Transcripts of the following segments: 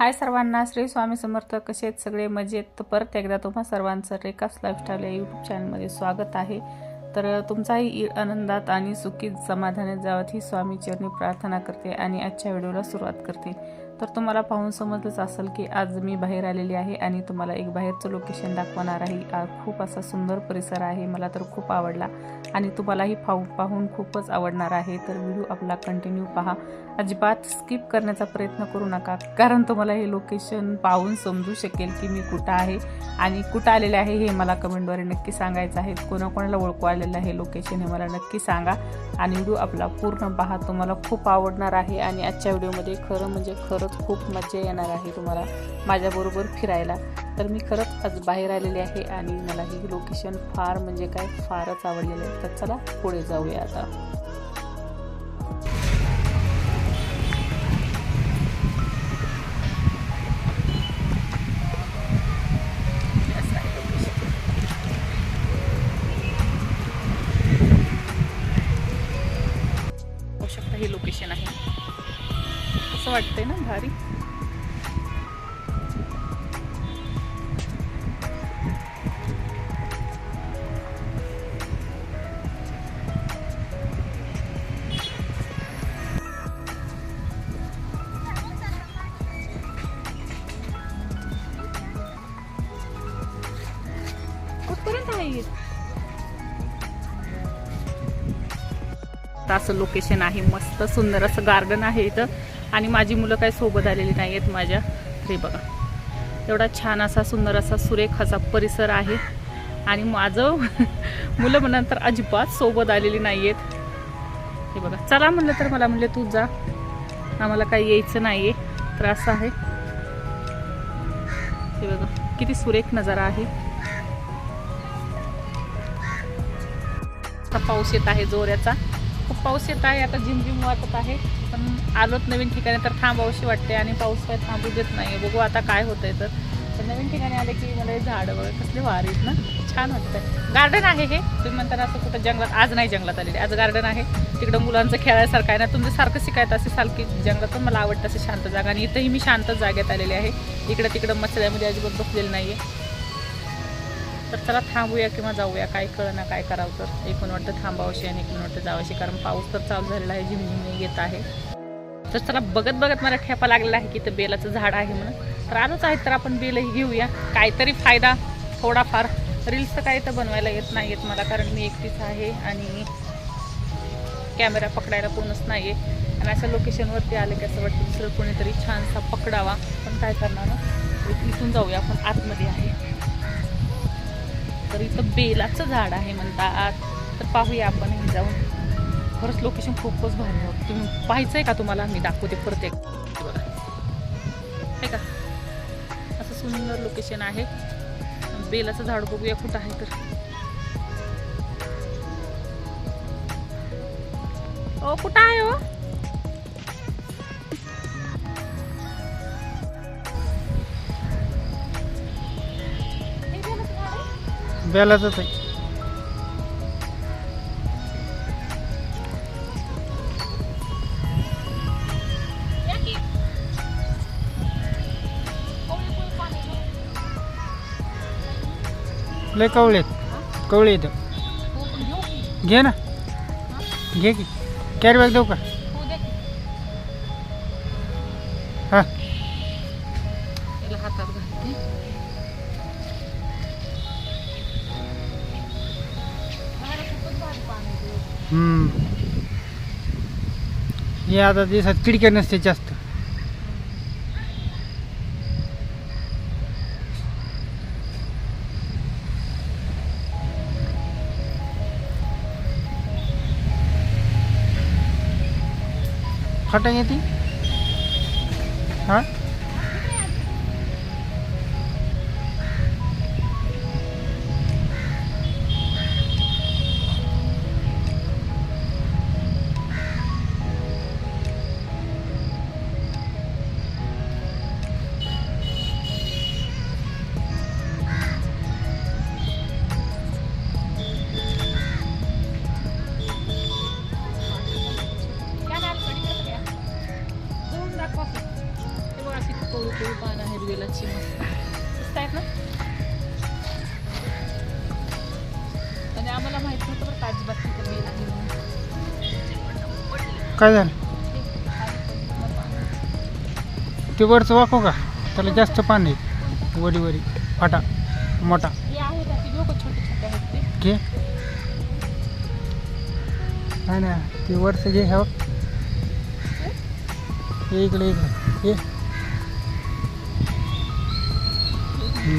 हाय सर्वांना श्री स्वामी समर्थ कसे आहेत सगळे? मजेत. तर परत एकदा तुम्हा सर्वांचं रेखास लाईफस्टाईल या यूट्यूब चॅनलमध्ये स्वागत आहे. तर तुमचाही आनंदात आणि सुखीत समाधानात जावत ही स्वामी चरणी प्रार्थना करते आणि आजच्या व्हिडिओला सुरुवात करते. तर तुम्हाला पाहून समजलंच असेल की आज मी बाहेर आलेली आहे आणि तुम्हाला एक बाहेरचं लोकेशन दाखवणार आहे. खूप असा सुंदर परिसर आहे मला तर खूप आवडला. आणि तुम्हालाही पाहू पाहून खूपच आवडणार आहे. तर व्हिडिओ आपला कंटिन्यू पहा. अजिबात स्किप करण्याचा प्रयत्न करू नका कारण तुम्हाला हे लोकेशन पाहून समजू शकेल की मी कुठं आहे आणि कुठं आलेले आहे हे मला कमेंटद्वारे नक्की सांगायचं आहे. कोणाकोणाला ओळखू आलेलं आहे लोकेशन हे मला नक्की सांगा. आणि व्हिडिओ आपला पूर्ण पहा तुम्हाला खूप आवडणार आहे. आणि आजच्या व्हिडिओमध्ये खरं म्हणजे खरं खरंच खूप मजा येणार आहे तुम्हाला माझ्याबरोबर फिरायला. तर मी खरंच आज बाहेर आलेले आहे आणि मला ही लोकेशन फार म्हणजे काय फारच आवडलेलं आहे. तर चला पुढे जाऊया आता. तर असं लोकेशन आहे मस्त सुंदर असं गार्डन आहे इथं. आणि माझी मुलं काय सोबत आलेली नाही आहेत माझ्या. हे बघा. एवढा छान असा सुंदर असा सुरेख असा परिसर आहे. आणि माझं मुलं म्हणलं तर अजिबात सोबत आलेली नाही आहेत हे बघा. चला म्हणलं तर मला म्हणले तू जा. आम्हाला काही यायचं नाही आहे तर असं आहे. हे बघा. किती सुरेख नजारा आहे. पाऊस येत आहे जोऱ्याचा पाऊस येत आहे आता झिमझिम वाटत आहे पण आलोत नवीन ठिकाणी तर थांबावशी वाटते आणि पाऊस काय थांबू देत नाही बघू आता काय होतंय तर. तर नवीन ठिकाणी आले की मला झाडं वगैरे कसले वार ना छान वाटतंय. गार्डन आहे हे. तुम्ही म्हणताना असं कुठं जंगलात आज नाही जंगलात आलेले आज गार्डन आहे. तिकडं मुलांचं खेळायसारखं आहे ना तुमचं सारखं शिकायचं असे सारखी जंगलात पण मला आवडतं असं शांत जागा. आणि इथंही मी शांत जागेत आलेले आहे. इकडं तिकडं मच्छऱ्यामध्ये अजिबात बसलेलं नाही आहे तर चला थांबूया किंवा जाऊया. काय कळना काय करावं तर. एकूण वाटतं थांबावशी आणि एकूण वाटतं जावशी. कारण पाऊस तर चालू झालेला आहे झिमझिम येत आहे. तर चला बघत बघत मला ठेपा लागलेला आहे की इथं बेलाचं झाड आहे म्हणून. तर आजच आहे तर आपण बेलही घेऊया. काहीतरी फायदा थोडाफार. रील्स तर काही तर बनवायला येत नाही येत मला कारण मी एकटीच आहे आणि कॅमेरा पकडायला कोणच नाही आहे आणि अशा लोकेशनवरती आले की असं वाटतं दुसरं कोणीतरी छानसा पकडावा. पण काय करणार ना? इथून जाऊया आपण आतमध्ये आहे. तर इथं बेलाचं झाड आहे म्हणतात तर पाहूया आपण हे जाऊन. खरंच लोकेशन खूपच भारी आहे. तुम्ही पाहायचं आहे का तुम्हाला? मी दाखवते परत एक. बघा आहे का? असं सुंदर लोकेशन आहे. बेलाचं झाड बघूया कुठं आहे तर. ओ कुठं आहे हो? बेलाचंच आहे. लय कवळे कवळे इथं घे ना. घे की. कॅरी बॅग देऊ का? हम्म. हे आता दिसत खिडक्या नसते जास्त. फाटा येते? हां? आम्हाला माहीत नव्हतं बरं का अजिबात तिथं काय झालं. ते वरचं वाकव का? त्याला जास्त पाणी आहे. वरी वरी फाटा मोठा. हे आहेत ते छोटे छोटे आहेत ते. घे. नाही ना ते वरचं घे ह्यावर हे इकडे इकडे.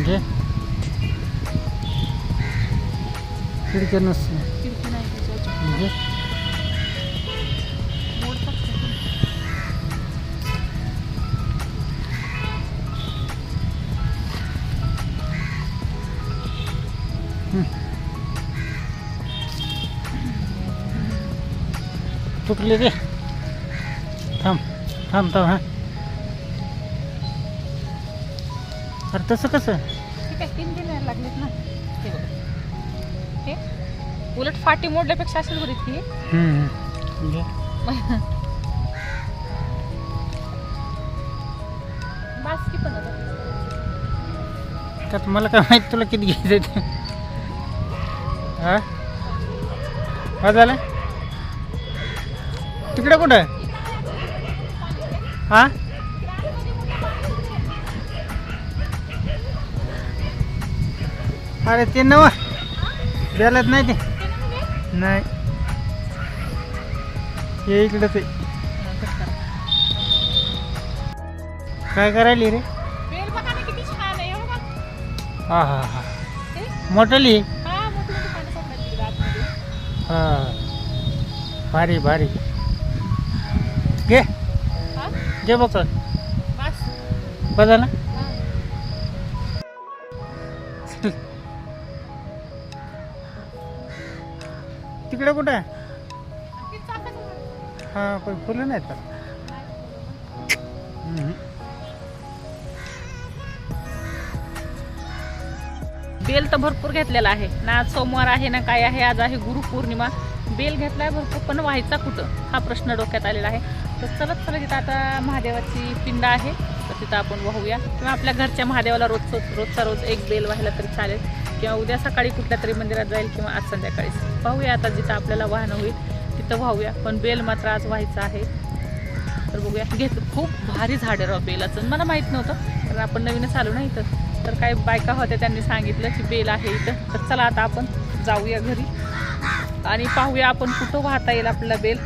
घे. खिडक्या नसते खिडकी नाही त्याच्या घे मोडतात का ते? तुटले रे थांब थांब थांब हां. अरे तसं कसं? तीन दिन लागलेत ना. बघ. हे उलट फाटी मोडल्यापेक्षा असेल बरी ती. बासकी पण. त्यात मला काय माहीत तुला किती घ्यायचं ते? हा? हा झालं? तिकडे कुठं? हा? अरे ते नव द्यायलाच नाही ते? नाही. हे इकडंच आहे. काय करायली रे? बेल बघा ना किती छान आहे हे बघा. हा हा हा. हे? मोठली हा, पानं तिकडे आतमध्ये. हा. भारी भारी. घे. हा? घे बघ बास. बघा ना. तिकडे कुठं. हा पण फुलं नाहीत का हम्म. बेल तर भरपूर घेतलेला आहे. ना आज सोमवार आहे ना काय आहे आज आहे गुरुपौर्णिमा. बेल घेतलाय भरपूर पण व्हायचा कुठं? हा प्रश्न डोक्यात आलेला आहे. तर चलत चलत इथं आता महादेवाची पिंड आहे. तर तिथं आपण वाहूया. किंवा आपल्या घरच्या महादेवाला रोज रोजचा रोज एक बेल व्हायला तरी चालेल. किंवा उद्या सकाळी कुठल्या तरी मंदिरात जाईल किंवा आज संध्याकाळीच पाहूया आता जिथं आपल्याला वाहन होईल तिथं वाहूया. पण बेल मात्र आज व्हायचं आहे. तर बघूया. घेत खूप भारी झाड राव बेलाचं. मला माहीत नव्हतं कारण आपण नवीनच आलो ना इथं. तर काही बायका होत्या त्यांनी सांगितलं की बेल आहे इथं. तर चला आता आपण जाऊया घरी. आणि पाहूया आपण कुठं वाहता येईल आपल्याला बेल.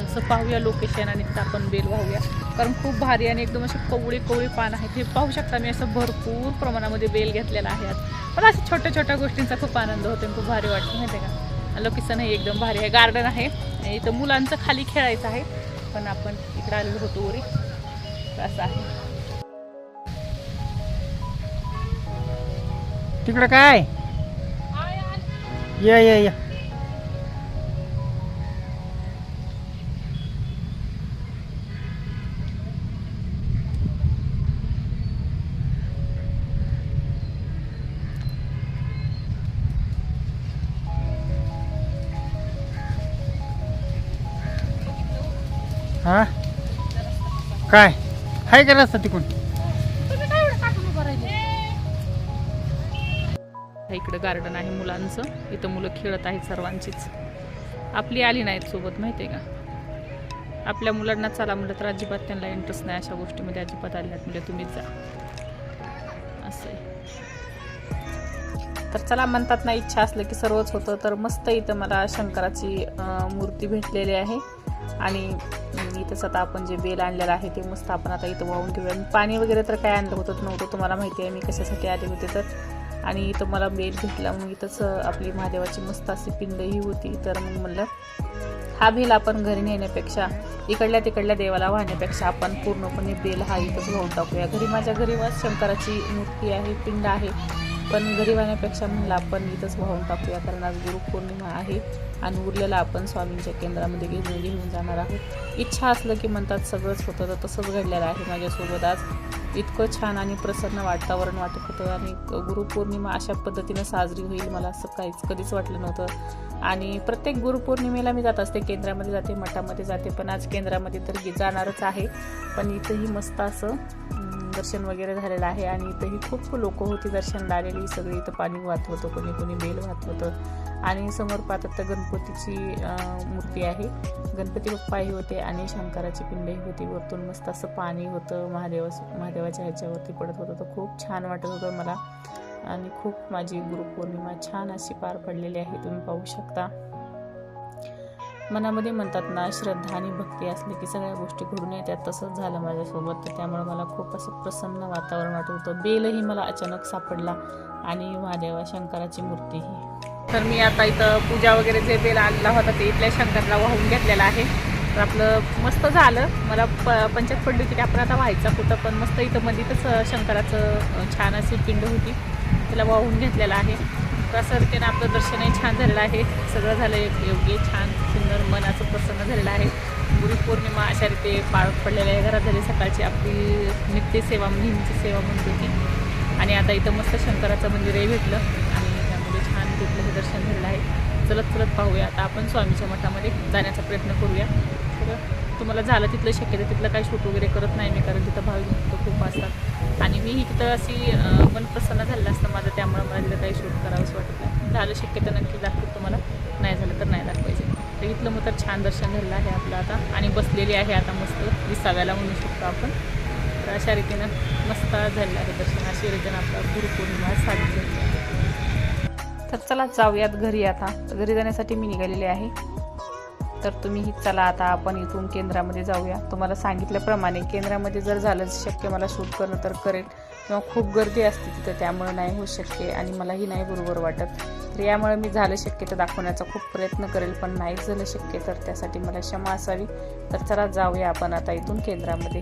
असं पाहूया लोकेशन आणि तिथं आपण बेल वाहूया. कारण खूप भारी आणि एकदम असे कवळे कवळे पान आहेत. हे पाहू शकता मी असं भरपूर प्रमाणामध्ये बेल घेतलेला आहे आज पण अशा छोट्या छोट्या गोष्टींचा खूप आनंद होतो आणि खूप भारी वाटतं माहिती आहे का? लोकेशन हे एकदम भारी आहे. गार्डन आहे आणि इथं मुलांचं खाली खेळायचं आहे. पण आपण इकडे आलेलो होतो वरी. असं आहे. तिकडं काय? या या या. हा? काय? हाय का रस्ता तिकडून इकडं गार्डन आहे मुलांचं. इथं मुलं खेळत आहेत सर्वांचीच. आपली आली नाहीत सोबत माहिती आहे का? आपल्या मुलांना चला म्हणलं तर अजिबात त्यांना इंटरेस्ट नाही अशा गोष्टीमध्ये. अजिबात आल्या नाहीत म्हणजे तुम्हीच जा. असं आहे तर चला म्हणतात ना इच्छा असलं की सर्वच होतं. तर मस्त इथं मला शंकराची मूर्ती भेटलेली आहे. आणि इथंच आता आपण जे बेल आणलेलं आहे ते मस्त आपण आता इथं वाहून घेऊया. आणि पाणी वगैरे तर काय आणलं होतं नव्हतं तुम्हाला माहिती आहे मी कशासाठी आले होते तर. आणि इथं मला बेल भेटला मग इथंच आपली महादेवाची मस्त अशी पिंडही होती. तर मग म्हणलं हा बेल आपण घरी नेण्यापेक्षा इकडल्या तिकडल्या देवाला वाहण्यापेक्षा आपण पूर्णपणे बेल हा इथंच वाहून टाकूया. घरी माझ्या घरी शंकराची मूर्ती आहे पिंड आहे. पण घरी वाहण्यापेक्षा म्हणलं आपण इथंच वाहून टाकूया कारण आज गुरुपौर्णिमा आहे आणि उरलेला आपण स्वामींच्या केंद्रामध्ये घेऊन घेऊन जाणार आहोत. इच्छा असलं की म्हणतात सगळंच होतं तर तसंच घडलेलं आहे माझ्यासोबत आज. इतकं छान आणि प्रसन्न वातावरण वाटत होतं आणि गुरुपौर्णिमा अशा पद्धतीनं साजरी होईल मला असं काहीच कधीच वाटलं नव्हतं. आणि प्रत्येक गुरुपौर्णिमेला मी जात असते केंद्रामध्ये जाते मठामध्ये जाते पण आज केंद्रामध्ये तर जाणारच आहे. पण इथंही मस्त असं दर्शन वगैरे झालेलं आहे आणि इथंही खूप लोक होती दर्शनला आलेली सगळी इथं पाणी वाहत होतं कोणी कोणी बेल वाहत होतं. आणि समोर पाहतात तर गणपतीची मूर्ती आहे. गणपती बाप्पाही होते आणि शंकराची पिंडही होती. वरतून मस्त असं पाणी होतं महादेवा महादेवाच्या ह्याच्यावरती पडत होतं. तर खूप छान वाटत होतं मला. आणि खूप माझी गुरुपौर्णिमा छान अशी पार पडलेली आहे. तुम्ही पाहू शकता. मनामध्ये म्हणतात ना श्रद्धा आणि भक्ती असली की सगळ्या गोष्टी घडून येतात. तसंच झालं माझ्यासोबत. तर त्यामुळे मला खूप असं प्रसन्न वातावरण वाटत होतं. बेलही मला अचानक सापडला आणि महादेवा शंकराची मूर्तीही. तर मी आता इथं पूजा वगैरे जे बेल आणला होता ते इथल्या शंकरला वाहून घेतलेला आहे. तर आपलं मस्त झालं. मला प पंचायत पडली होती की आपण आता व्हायचं कुठं पण मस्त इथं मध्येच शंकराचं छान अशी पिंड होती. त्याला वाहून घेतलेलं आहे. तर असं रीतीनं आपलं दर्शनही छान झालेलं आहे. सगळं झालं योग्य छान. सुंदर मनाचं प्रसन्न झालेलं आहे. गुरुपौर्णिमा अशा रीते पाळ पडलेल्या आहे घरात झाली सकाळची आपली नित्य सेवा नेहमीची सेवा म्हणतो की आणि आता इथं मस्त शंकराचं मंदिरही भेटलं आणि त्यामध्ये छान तिथलं हे दर्शन झालेलं आहे. चलत चलत पाहूया. आता आपण स्वामीच्या मठामध्ये जाण्याचा प्रयत्न करूया. तर तुम्हाला झालं तिथलं शक्यतो तिथलं काही शूट वगैरे करत नाही मी कारण तिथं भाविक भक्त खूप असतात. आणि मीही तिथं अशी मन प्रसन्न झालं असतं माझं त्यामुळे मला तिथं काही शूट करावंसं वाटत नाही. झालं शक्यता नक्की दाखवत तुम्हाला. नाही झालं तर नाही दाखवायचे. तर इथलं मग तर छान दर्शन झालेलं आहे आपलं आता. आणि बसलेली आहे आता मस्त. विसाव्याला म्हणू शकतो आपण. तर अशा रीतीनं मस्त झालेलं आहे दर्शन. अशी रीतीनं आपला गुरुपौर्णिमा साजरी झाली तर चला जाऊयात घरी आता. घरी जाण्यासाठी मी निघालेले आहे. तर तुम्हीही चला आता आपण इथून केंद्रामध्ये जाऊया. तुम्हाला सांगितल्याप्रमाणे केंद्रामध्ये जर झालं शक्य मला शूट करणं तर करेल. किंवा खूप गर्दी असते तिथं त्यामुळे नाही होऊ शक्य आणि मलाही नाही बरोबर वाटत. तर यामुळे मी झालं शक्य तर दाखवण्याचा खूप प्रयत्न करेल पण नाही झालं शक्य तर त्यासाठी मला क्षमा असावी. तर चला जाऊया आपण आता इथून केंद्रामध्ये.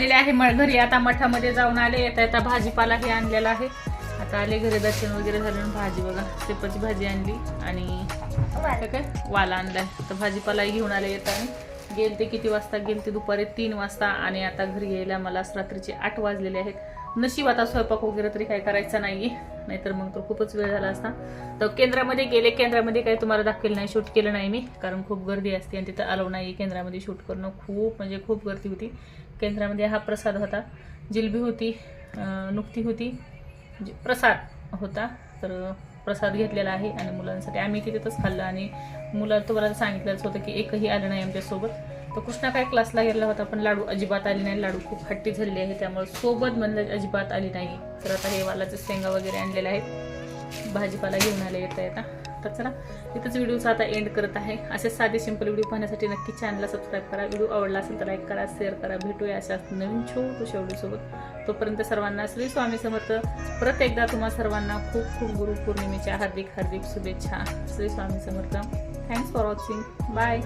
आलेले आहे. म घरी आता मठामध्ये जाऊन आले. येता येता भाजीपालाही आणलेला आहे. आता आले घरी दर्शन वगैरे झालं. भाजी बघा शेपाची भाजी आणली आणि काय वाला आणलाय. तर भाजीपालाही घेऊन आले येताना गेलते किती वाजता? गेलते दुपारी तीन वाजता आणि आता घरी यायला मला रात्रीचे आठ वाजलेले आहेत. नशीब आता स्वयंपाक वगैरे तरी काही करायचा नाहीये. नाहीतर मग तो खूपच वेळ झाला असता. तर केंद्रामध्ये गेले केंद्रामध्ये काही तुम्हाला दाखवेल नाही शूट केलं नाही मी. कारण खूप गर्दी असते आणि तिथं आलो नाही केंद्रामध्ये शूट करणं. खूप म्हणजे खूप गर्दी होती. केंद्रामध्ये हा प्रसाद होता. जिलबी होती नुकती होती. म्हणजे प्रसाद होता. तर प्रसाद घेतलेला आहे आणि मुलांसाठी आम्ही तिथेच खाल्लं आणि मुलं तुम्हाला सांगितलंच होतं की एकही आलं नाही आमच्यासोबत. तर कृष्णा काय क्लासला गेला होता पण लाडू अजिबात आली नाही. लाडू खूप हट्टी झालेली आहे त्यामुळे सोबत म्हणलं अजिबात आली नाही. तर आता हे वालाचे शेंगा वगैरे आणलेले आहेत. भाजीपाला घेऊन आले येता येता तर चला इथंच व्हिडिओचा आता एंड करत आहे. असे साधे सिंपल व्हिडिओ पाहण्यासाठी नक्की चॅनलला सबस्क्राईब करा. व्हिडिओ आवडला असेल तर लाईक करा शेअर करा. भेटूया अशा नवीन छोटूशा व्हिडिओसोबत तोपर्यंत सर्वांना श्री स्वामी समर्थ. परत एकदा तुम्हा सर्वांना खूप खूप गुरु पौर्णिमेच्या हार्दिक हार्दिक शुभेच्छा. Shri Swami Samarth. Thanks for watching bye